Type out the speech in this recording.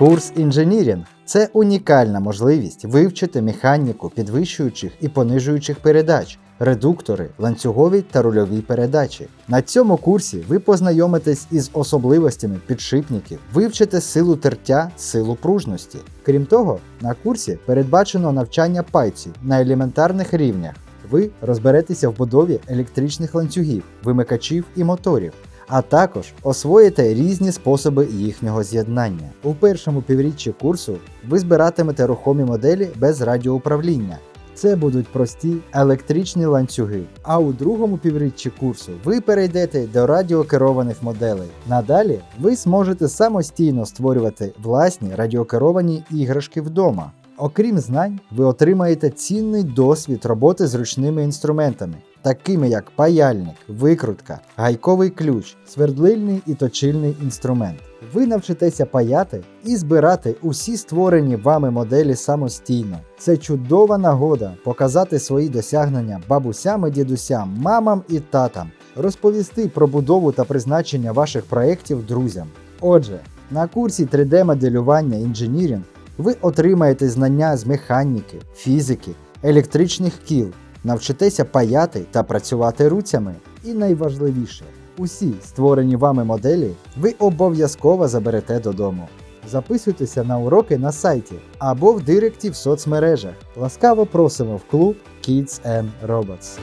Курс інженірінг це унікальна можливість вивчити механіку підвищуючих і понижуючих передач, редуктори, ланцюгові та рульові передачі. На цьому курсі ви познайомитесь із особливостями підшипників, вивчите силу тертя, силу пружності. Крім того, на курсі передбачено навчання пайців на елементарних рівнях. Ви розберетеся в будові електричних ланцюгів, вимикачів і моторів, а також освоїте різні способи їхнього з'єднання. У першому півріччі курсу ви збиратимете рухомі моделі без радіоуправління. Це будуть прості електричні ланцюги. А у другому півріччі курсу ви перейдете до радіокерованих моделей. Надалі ви зможете самостійно створювати власні радіокеровані іграшки вдома. Окрім знань, ви отримаєте цінний досвід роботи з ручними інструментами, такими як паяльник, викрутка, гайковий ключ, свердлильний і точильний інструмент. Ви навчитеся паяти і збирати усі створені вами моделі самостійно. Це чудова нагода показати свої досягнення бабусям і дідусям, мамам і татам, розповісти про будову та призначення ваших проєктів друзям. Отже, на курсі 3D-моделювання інженірінг ви отримаєте знання з механіки, фізики, електричних кіл, навчитеся паяти та працювати руцями. І найважливіше, усі створені вами моделі ви обов'язково заберете додому. Записуйтеся на уроки на сайті або в директі в соцмережах. Ласкаво просимо в клуб Kids and Robots.